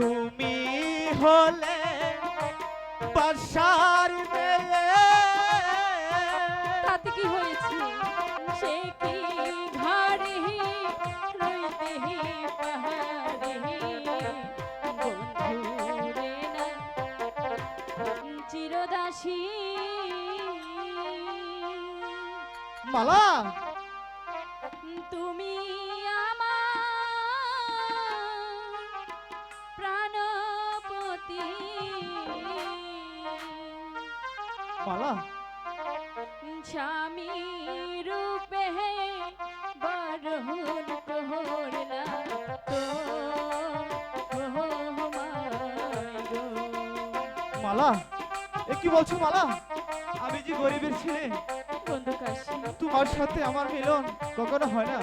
তুমি হলে বাসার মেয়ে তাতে কি হয়েছে? সে কি ঘরে রইতে পাহাড়ে বন্ধুরে না চিরদাসী। মালা! মালা? স্বামী রূপে তো মালা? এ কি বলছো মালা? আমি যে গরিবের ছেলে। তোমার সাথে আমার মিলন কখনো হয় না।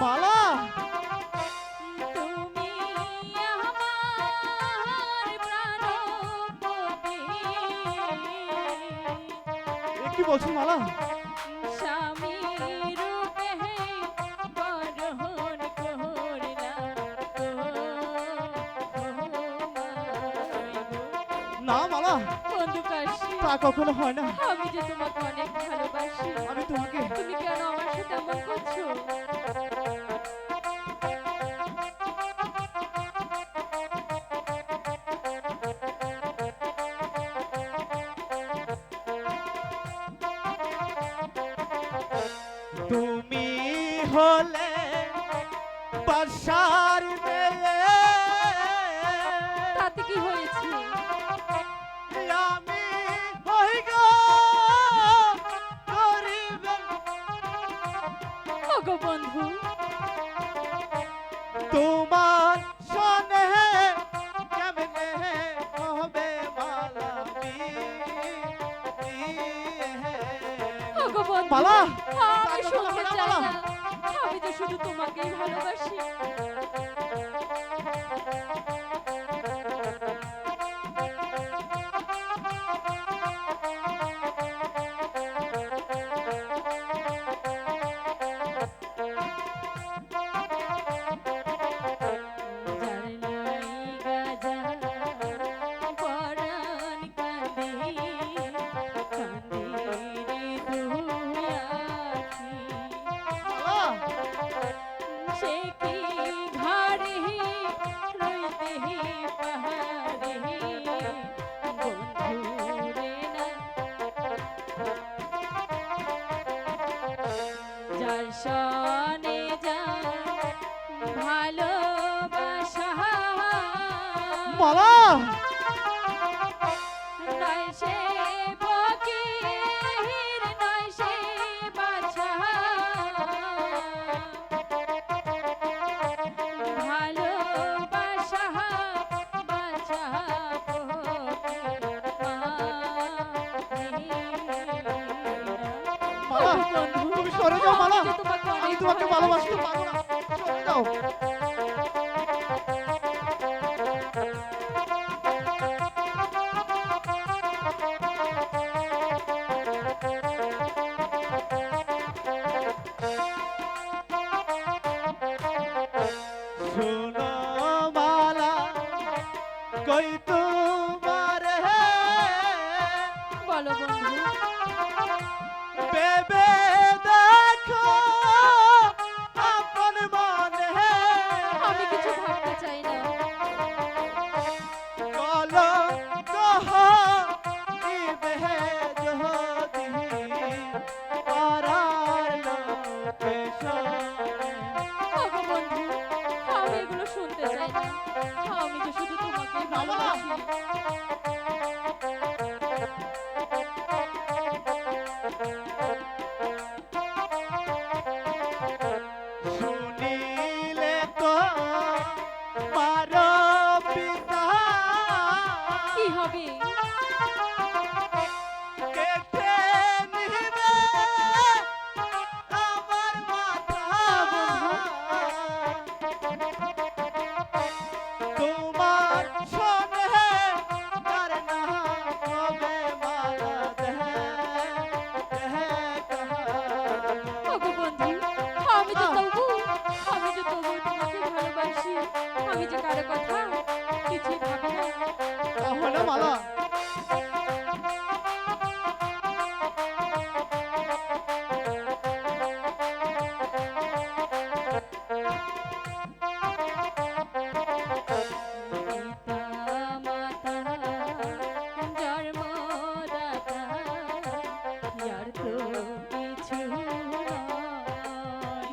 মালা। কি বলছো মালা? না মালা তা কখনো হয় না। আমি যে তোমাকে অনেক ভালোবাসি। আমি তোমাকে তুমি কেন আমার সাথে এমন করছ? হলে বাসার মেয়ে তাতে কি হয়েছে? আমি হই গো গরিবের ওগো বন্ধু। তোমার সনে কেমনে হবে মালামি ওগো বন্ধু মালা! আমি তা শুনতে কথা চাই বলো, না। আমি তো শুধু তোমাকেই ভালোবাসি। সনে যায় ভালোবাসা। মালা নয় সে ফকির নয় সে বাছা ভালোবাসা বাছা মালা তুমি সরে যাও মালা আমি তোমাকে ভালোবাসতে পারব না সরে যাও শুধু তোমাকেই ভালোবাসি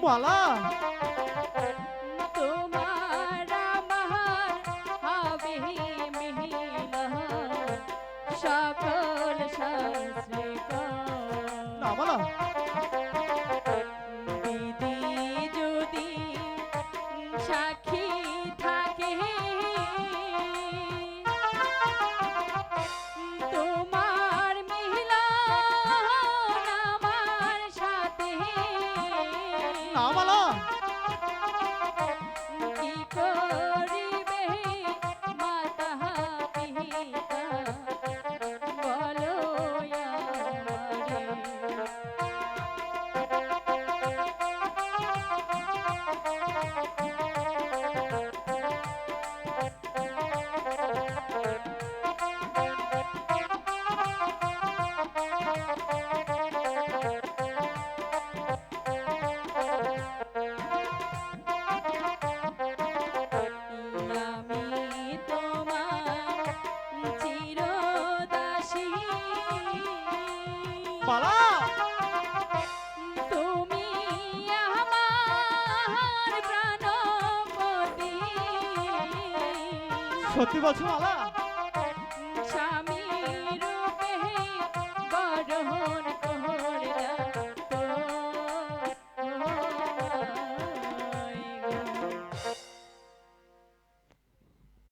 মালা মালা তুমি আমার প্রাণপতি সত্যি বলছো মালা?